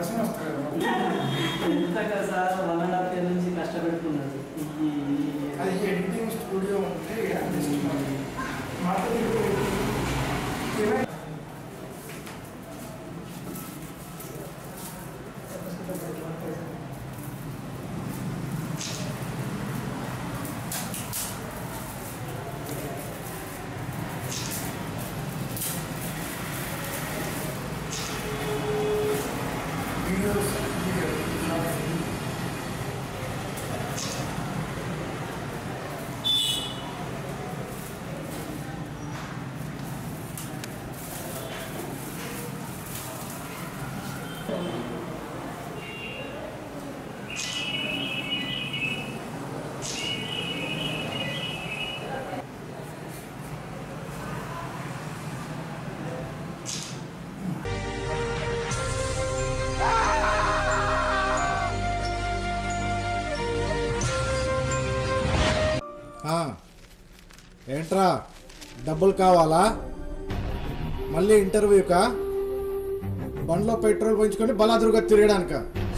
ఎంత కదా sir one and half year నుంచి కష్టపెట్టుకున్నారు అది ఎడిటింగ్ స్టూడియో ఉంటే మాట్లాడుతుంది ఏంట్రా? డబ్బులు కావాలా? మళ్ళీ ఇంటర్వ్యూకా బండ్లో పెట్రోల్ పోయించుకొని బలాదురుగా తిరగడానిక?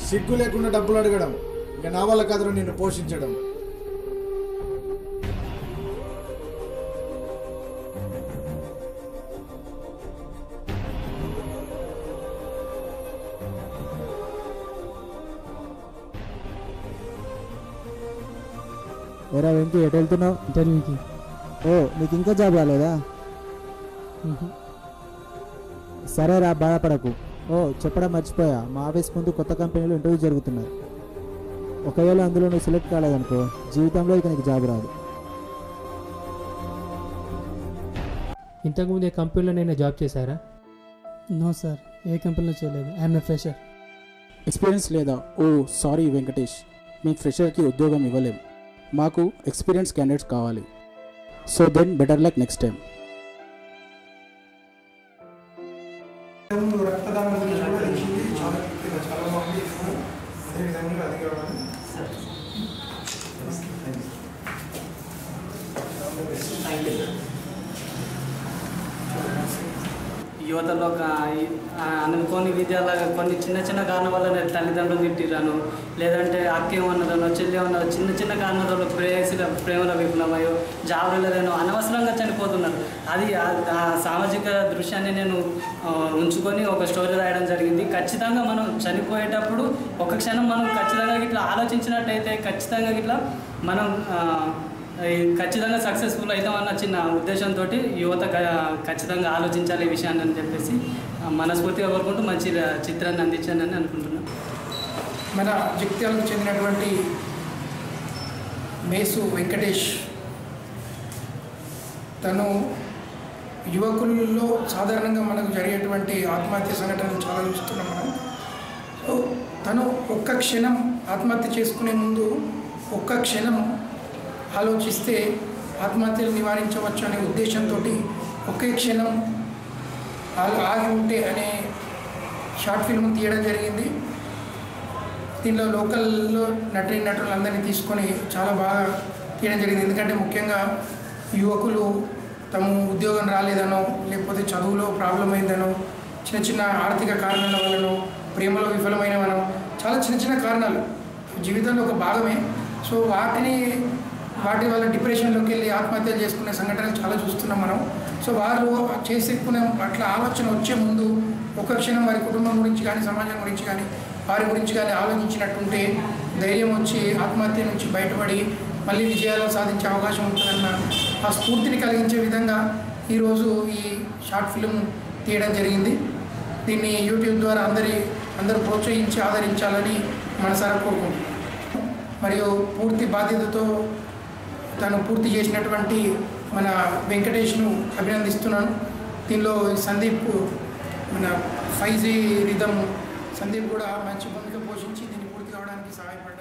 సిగ్గు లేకుండా డబ్బులు అడగడం. ఇక నా వల్ల కదరు నిన్ను పోషించడం. ఎరా వెంకీ ఎటు వెళ్తున్నావు? ఇంటర్వ్యూకి? ఓ నీకు ఇంకా జాబ్ రాలేదా? సరేరా బాధపడకు. ఓ చెప్పడం మర్చిపోయా. మా ఆఫీస్ ముందు కొత్త కంపెనీలో ఇంటర్వ్యూ జరుగుతున్నాయి. ఒకవేళ అందులో నువ్వు సెలెక్ట్ కాలేదనుకో జీవితంలో ఇక నీకు జాబ్ రాదు. ఇంతకుముందు ఏ కంపెనీలో నేను జాబ్ చేశారా? No sir. ఏ కంపెనీలో చేయలేదు. I'm a fresher. ఎక్స్పీరియన్స్ లేదా? ఓ సారీ వెంకటేష్. మీ ఫ్రెషర్కి ఉద్యోగం ఇవ్వలేం మాకు ఎక్స్పీరియన్స్ క్యాండిడేట్స్ కావాలి. so then better luck next time రక్తదానం గురించి కూడా తెలిసింది చాలా ఇది చాలా బాగుంది అదేవిధంగా అది యువతలో ఒక అనుకోని విద్యాలాగా కొన్ని చిన్న చిన్న కారణం వల్ల నేను తల్లిదండ్రులు తిట్టిరాను లేదంటే అక్క ఏమన్నదనో చెల్లి ఏమన్నదో చిన్న చిన్న కారణాలలో ప్రేయసుల ప్రేమల విఫలమయ్యో జాబులదేనో అనవసరంగా చనిపోతున్నారు. అది ఆ- సామాజిక దృశ్యాన్ని నేను ఉంచుకొని ఒక స్టోరీ రాయడం జరిగింది. ఖచ్చితంగా మనం చనిపోయేటప్పుడు ఒక క్షణం మనం ఖచ్చితంగా ఇట్లా ఆలోచించినట్టయితే ఖచ్చితంగా ఇట్లా మనం ఖచ్చితంగా సక్సెస్ఫుల్ అవుతామన్న చిన్న ఉద్దేశంతో యువత క- ఖచ్చితంగా ఆలోచించాలి ఈ విషయాన్ని అని చెప్పేసి మనస్ఫూర్తిగా కోరుకుంటూ మంచి చిత్రాన్ని అందించానని అనుకుంటున్నాను. మన జగిత్యాలకు చెందినటువంటి మేసు వెంకటేష్ తను యువకులలో సాధారణంగా మనకు జరిగేటువంటి ఆత్మహత్య సంఘటనలు చాలా చూస్తున్నాం మనం. సో తను ఒక్క క్షణం ఆత్మహత్య చేసుకునే ముందు ఒక్క క్షణం ఆలోచిస్తే ఆత్మహత్యలు నివారించవచ్చు అనే ఉద్దేశంతో ఒకే క్షణం ఆగి ఆగి ఉంటే అనే షార్ట్ ఫిల్మ్ తీయడం జరిగింది. దీనిలో లోకల్లో నటి నటులందరినీ తీసుకొని చాలా బాగా తీయడం జరిగింది. ఎందుకంటే ముఖ్యంగా యువకులు తమ ఉద్యోగం రాలేదనో లేకపోతే చదువులో ప్రాబ్లం అయిందనో చిన్న చిన్న ఆర్థిక కారణాల వలనో ప్రేమలో విఫలమైన విఫలమైనవనో చాలా చిన్న చిన్న కారణాలు జీవితంలో ఒక భాగమే. సో వాటిని వాటి వల్ల డిప్రెషన్లోకి వెళ్ళి ఆత్మహత్యలు చేసుకునే సంఘటనలు చాలా చూస్తున్నాం మనం. సో వారు చేసుకునే అట్లా ఆలోచన వచ్చే ముందు ఒక క్షణం వారి కుటుంబం గురించి కానీ సమాజం గురించి కానీ వారి గురించి కానీ ఆలోచించినట్టుంటే ధైర్యం వచ్చి ఆత్మహత్య నుంచి బయటపడి మళ్ళీ విజయాలు సాధించే అవకాశం ఉంటుందన్న ఆ స్ఫూర్తిని కలిగించే విధంగా ఈరోజు ఈ షార్ట్ ఫిల్మ్ తీయడం జరిగింది. దీన్ని యూట్యూబ్ ద్వారా అందరి అందరూ ప్రోత్సహించి ఆదరించాలని మనసారా కోరుకుంటున్నాం. మరియు పూర్తి బాధ్యతతో తను పూర్తి చేసినటువంటి మన వెంకటేష్ను అభినందిస్తున్నాను. దీనిలో సందీప్ మన ఫైవ్ రిధమ్ సందీప్ కూడా మంచి భూమిక పోషించి దీన్ని పూర్తి కావడానికి సహాయపడారు